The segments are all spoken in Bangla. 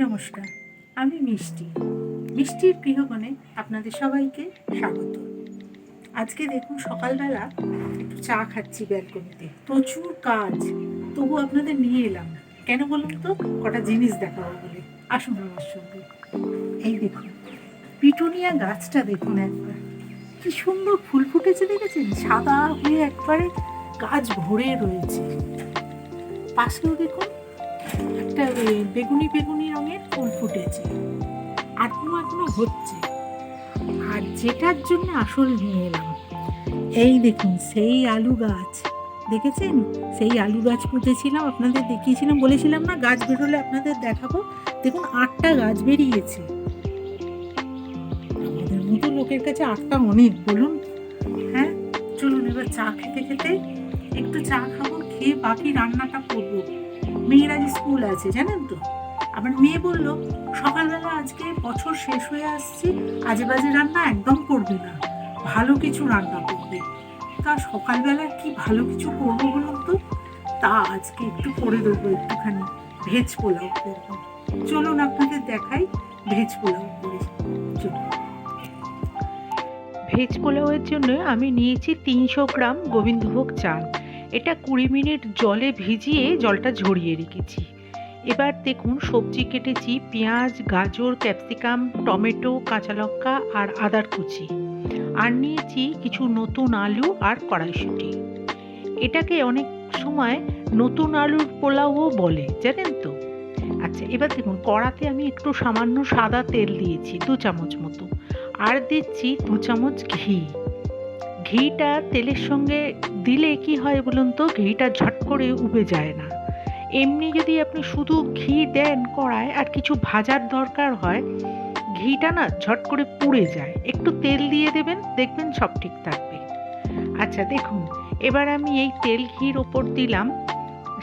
নমস্কার, আমি মিষ্টি। মিষ্টির গৃহকোণে আপনাদের সবাইকে স্বাগত। আজকে দেখুন সকালবেলা একটু চা খাচ্ছি ব্যালকনিতে। প্রচুর কাজ, তবু আপনাদের নিয়ে এলাম। কেন বলুন তো? কটা জিনিস দেখাবো বলে। আসুন আমার সঙ্গে। এই দেখুন, পিটুনিয়া গাছটা দেখুন একবার। কি সুন্দর ফুল ফুটেছে দেখেছেন? সাদা হয়ে একবারে গাছ ভরে রয়েছে। পাশেও দেখুন একটা বেগুনি বেগুনি ফুল ফুটেছে। এখনও এখনও হচ্ছে। আর যেটার জন্য আসল নিয়ে এলাম, এই দেখুন, সেই আলু গাছ। দেখেছেন? সেই আলু গাছ পুঁতেছিলাম, আপনাদের দেখিয়েছিলাম, বলেছিলাম না, গাছ বেরোলে আপনাদের দেখাবো। দেখুন, আটটা গাছ বেরিয়েছে। আমাদের মতো লোকের কাছে আটটা অনেক, বলুন। হ্যাঁ? চলুন, এবার চা খেতে খেতে একটু চা খাব, খেয়ে বাকি রান্নাটা করব। মেয়ের স্কুল আছে, জানেন তো? আমার মেয়ে বলল, সকালবেলা আজকে বছর শেষ হয়ে আসছে আজে বাজে রান্না একদম করবে না। ভালো কিছু রান্না করবে। তা সকালবেলা কি ভালো কিছু করব বলুন তো? তা আজকে একটু করে দেবো একটুখানি, ভেজ পোলাও করব চলুন আপনাদের দেখাই ভেজ পোলাও করে। চলুন। ভেজ পোলাওয়ের জন্য আমি নিয়েছি তিনশো গ্রাম গোবিন্দভোগ চাল। এটা কুড়ি মিনিট জলে ভিজিয়ে জলটা ঝরিয়ে রেখেছি। এবার দেখুন সবজি কেটেছি, পেঁয়াজ, গাজর, ক্যাপসিকাম, টমেটো, কাঁচা লঙ্কা আর আদার কুচি। আর নিয়েছি কিছু নতুন আলু আর কড়াইশুঁটি। এটাকে অনেক সময় নতুন আলুর পোলাও বলে, জানেন তো? আচ্ছা এবার দেখুন, কড়াতে আমি একটু সামান্য সাদা তেল দিয়েছি, দু চামচ মতো। আর দিচ্ছি দু চামচ ঘি। ঘিটা তেলের সঙ্গে দিলে কি হয় বলুন তো? ঘিটা ঝট করে উবে যায় না। এমনি যদি আপনি শুধু ঘি দেন কড়ায় আর কিছু ভাজার দরকার হয়, ঘিটা না ঝট করে পুড়ে যায়। একটু তেল দিয়ে দেবেন, দেখবেন সব ঠিক থাকবে। আচ্ছা দেখুন, এবার আমি এই তেল ঘির ওপর দিলাম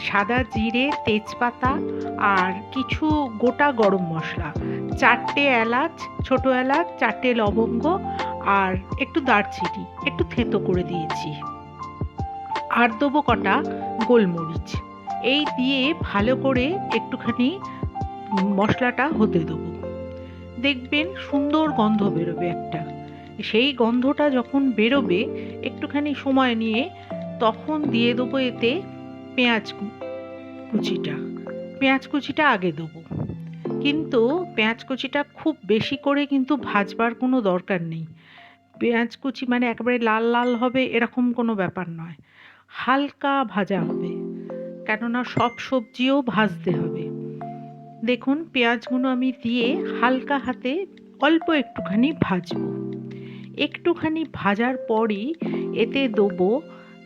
সাদা জিরে, তেজপাতা আর কিছু গোটা গরম মশলা। চারটে এলাচ, ছোট এলাচ, চারটে লবঙ্গ আর একটু দারচিনি। একটু থেঁতো করে দিয়েছি। আর দেবো কটা গোলমরিচ। এই দিয়ে ভালো করে একটুখানি মশলাটা হতে দেবো। দেখবেন সুন্দর গন্ধ বেরোবে একটা। সেই গন্ধটা যখন বেরোবে, একটুখানি সময় নিয়ে তখন দিয়ে দেবো এতে পেঁয়াজ কুচিটা। পেঁয়াজ কুচিটা আগে দেবো। কিন্তু পেঁয়াজ কুচিটা খুব বেশি করে কিন্তু ভাজবার কোনো দরকার নেই। পেঁয়াজ কুচি মানে একেবারে লাল লাল হবে, এরকম কোনো ব্যাপার নয়। হালকা ভাজা হবে। কেননা সব সবজিও ভাজতে হবে। দেখুন, পেঁয়াজগুলো আমি দিয়ে হালকা হাতে অল্প একটুখানি ভাজবো। একটুখানি ভাজার পরই এতে দেবো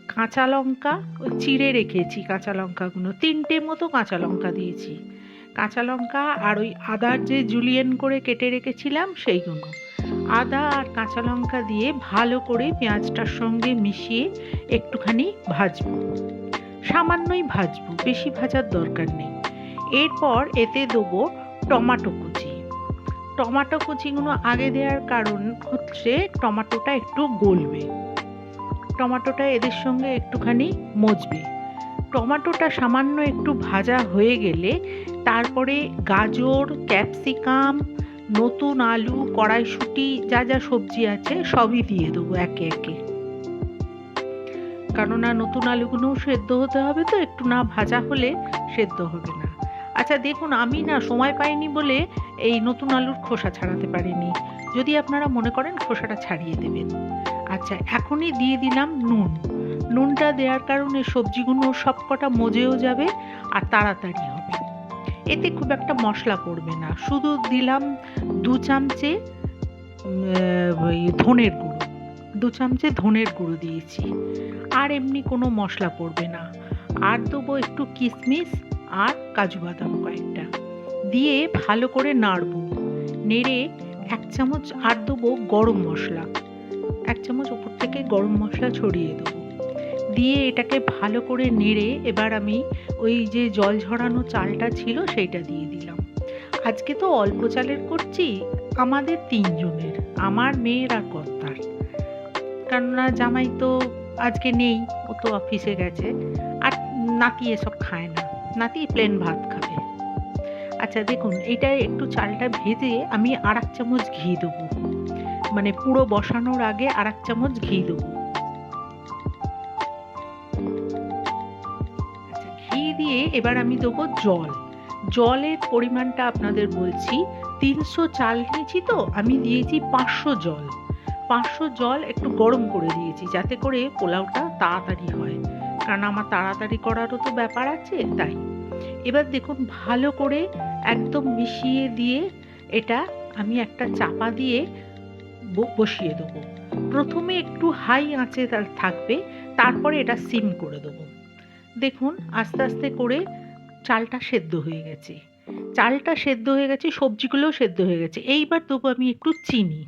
কাঁচা লঙ্কা চিড়ে রেখেছি কাঁচা লঙ্কাগুলো, তিনটে মতো কাঁচা লঙ্কা দিয়েছি। কাঁচা লঙ্কা আর ওই আদার যে জুলিয়েন করে কেটে রেখেছিলাম সেইগুলো। আদা আর কাঁচা লঙ্কা দিয়ে ভালো করে পেঁয়াজটার সঙ্গে মিশিয়ে একটুখানি ভাজবো। সামান্যই ভাজবো, বেশি ভাজার দরকার নেই। এরপর এতে দেবো টমাটো কুচি। টমাটো কুচিগুলো আগে দেওয়ার কারণ হচ্ছে টমাটোটা একটু গলবে। টমাটোটা এদের সঙ্গে একটুখানি মজবে। টমাটোটা সামান্য একটু ভাজা হয়ে গেলে তারপরে গাজর, ক্যাপসিকাম, নতুন আলু, কড়াইশুঁটি, যা যা সবজি আছে সবই দিয়ে দেবো একে একে। কেননা নতুন আলুগুলোও সেদ্ধ হতে হবে তো, একটু না ভাজা হলে সেদ্ধ হবে না। আচ্ছা দেখুন, আমি না সময় পাইনি বলে এই নতুন আলুর খোসা ছাড়াতে পারিনি। যদি আপনারা মনে করেন খোসাটা ছাড়িয়ে দেবেন। আচ্ছা এখনই দিয়ে দিলাম নুন। নুনটা দেওয়ার কারণে সবজিগুলো সব কটা মজেও যাবে আর তাড়াতাড়ি হবে। এতে খুব একটা মশলা পড়বে না। শুধু দিলাম দু চামচে ধনের গুঁড়ো। দু চামচে ধনের গুঁড়ো দিয়েছি। আর এমনি কোনো মশলা পড়বে না। আর দেবো একটু কিশমিশ আর কাজু বাদাম কয়েকটা। দিয়ে ভালো করে নাড়বো। নেড়ে এক চামচ আর দেবো গরম মশলা। এক চামচ ওপর থেকে গরম মশলা ছড়িয়ে দেবো। দিয়ে এটাকে ভালো করে নেড়ে এবার আমি ওই যে জল ঝরানো চালটা ছিল সেইটা দিয়ে দিলাম। আজকে তো অল্প চালের করছি, আমাদের তিনজনের, আমার মেয়ের কর্তার। কেননা জামাই তো আজকে নেই, ও তো অফিসে গেছে। আর নাতি এসব খায় না। নাতি প্লেন ভাত খাবে। আচ্ছা দেখুন এটা একটু চালটা ভেজে আমি আর এক চামচ ঘি দেবো। মানে পুরো বসানোর আগে আর এক চামচ ঘি দেবো। আচ্ছা ঘি দিয়ে এবার আমি দেবো জল। জলের পরিমাণটা আপনাদের বলছি, তিনশো চাল নিয়েছি তো, আমি দিয়েছি পাঁচশো জল। পাঁচশো জল একটু গরম করে দিয়েছি, যাতে করে পোলাওটা তাড়াতাড়ি হয়। কারণ আমার তাড়াতাড়ি করারও তো ব্যাপার আছে, তাই। এবার দেখুন, ভালো করে একদম মিশিয়ে দিয়ে এটা আমি একটা চাপা দিয়ে বসিয়ে দেবো। প্রথমে একটু হাই আঁচে তার থাকবে, তারপরে এটা সিম করে দেবো। দেখুন, আস্তে আস্তে করে চালটা সেদ্ধ হয়ে গেছে। চালটা সেদ্ধ হয়ে গেছে, সবজিগুলোও সেদ্ধ হয়ে গেছে। এইবার দেবো আমি একটু চিনি।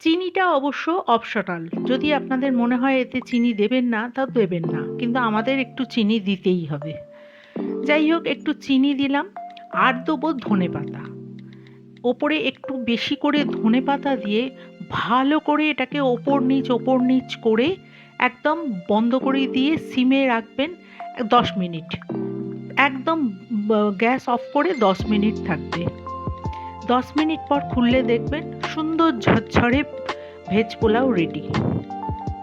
চিনিটা অবশ্য অপশনাল যদি আপনাদের মনে হয় এতে চিনি দেবেন না, তা দেবেন না। কিন্তু আমাদের একটু চিনি দিতেই হবে। যাই হোক, একটু চিনি দিলাম। আর দেবো ধনে পাতা। ওপরে একটু বেশি করে ধনে পাতা দিয়ে ভালো করে এটাকে ওপর নিচ ওপর নিচ করে একদম বন্ধ করে দিয়ে সিমে রাখবেন দশ মিনিট। একদম গ্যাস অফ করে দশ মিনিট থাকবে। দশ মিনিট পর খুললে দেখবেন সুন্দর ঝরঝরে ভেজ পোলাও রেডি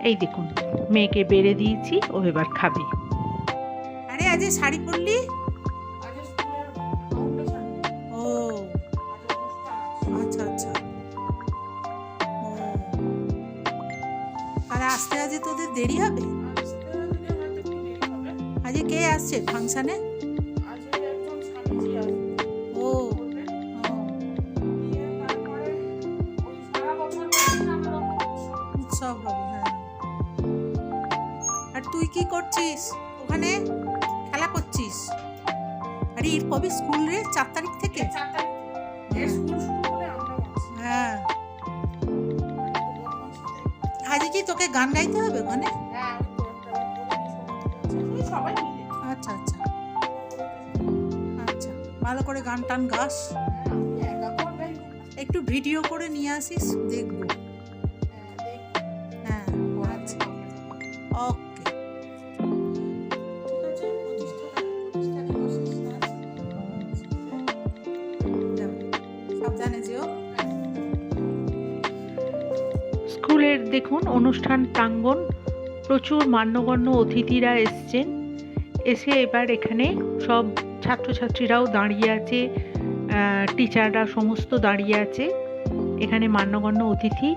এই দেখুন, মেয়েকে বেড়ে দিয়েছি, ও এবার খাবে। আরে, আজ শাড়ি পরলি? ও। আচ্ছা আচ্ছা। আর আসতে, আজ তোদের দেরি হবে? আজকে কে আসছে, ফাংশনে? করছিস? ওখানে খেলা করছিস? আরে এর কবে স্কুল রে? চার তারিখ থেকে? হ্যাঁ। আজকে কি তোকে গান গাইতে হবে ওখানে? আচ্ছা আচ্ছা। আচ্ছা ভালো করে গান টান গাস। একটু ভিডিও করে নিয়ে আসিস দেখব। দেখুন, অনুষ্ঠান প্রাঙ্গণ, প্রচুর মান্যগণ্য অতিথিরা এসছেন। এসে এবার এখানে সব ছাত্রছাত্রীরাও দাঁড়িয়ে আছে টিচাররা সমস্ত দাঁড়িয়ে আছে। এখানে মান্যগণ্য অতিথি,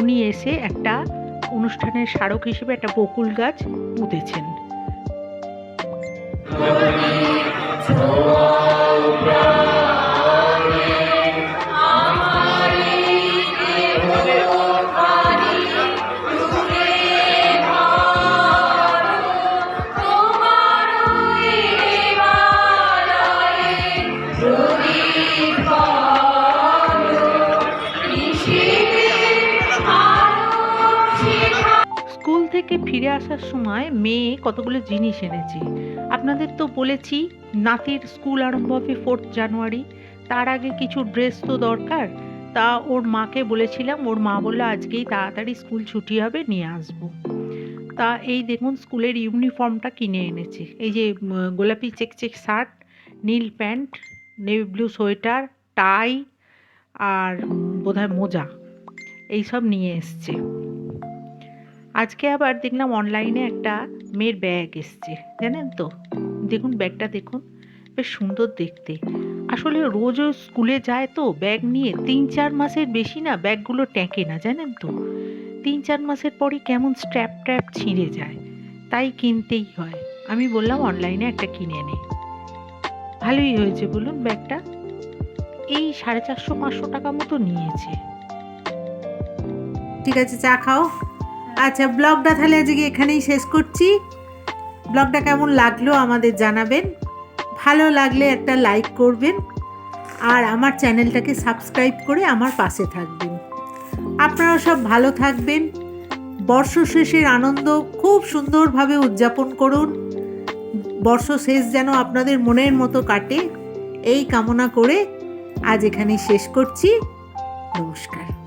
উনি এসে একটা অনুষ্ঠানের স্মারক হিসেবে একটা বকুল গাছ পুঁতেছেন থেকে ফিরে আসার সময় মেয়ে কতগুলো জিনিস এনেছে? আপনাদের তো বলেছি, নাতির স্কুল আরম্ভ হবে ফোর্থ জানুয়ারি তার আগে কিছু ড্রেস তো দরকার। তা ওর মাকে বলেছিলাম, ওর মা বলল আজকেই তাড়াতাড়ি স্কুল ছুটি হবে, নিয়ে আসব। তা এই দেখুন স্কুলের ইউনিফর্মটা কিনে এনেছে। এই যে গোলাপি চেক চেক শার্ট, নীল pant navy blue sweater tie আর বোধহয় মোজা এইসব নিয়ে এসছে। আজকে আবার দেখলাম অনলাইনে একটা মেয়ের ব্যাগ এসছে, জানেন তো? দেখুন ব্যাগটা দেখুন, বেশ সুন্দর দেখতে। আসলে রোজও স্কুলে যায় তো ব্যাগ নিয়ে তিন চার মাসের বেশি না ব্যাগগুলো টেকে না, জানেন তো? তিন চার মাসের পরই কেমন স্ট্র্যাপ ট্র্যাপ ছিঁড়ে যায়, তাই কিনতেই হয়। আমি বললাম অনলাইনে একটা কিনে নে। ভালোই হয়েছে, বলুন ব্যাগটা এই সাড়ে চারশো পাঁচশো টাকা মতো নিয়েছে। ঠিক আছে, চা খাও। আচ্ছা ব্লগটা তাহলে আজকে এখানেই শেষ করছি। ব্লগটা কেমন লাগল আমাদের জানাবেন। ভালো লাগলে একটা লাইক করবেন। আর আমার চ্যানেলটাকে সাবস্ক্রাইব করে আমার পাশে থাকবেন। আপনারা সব ভালো থাকবেন। বর্ষ শেষের আনন্দ খুব সুন্দরভাবে উদযাপন করুন। বর্ষ শেষ যেন আপনাদের মনের মতো কাটে। এই কামনা করে আজ এখানেই শেষ করছি। নমস্কার।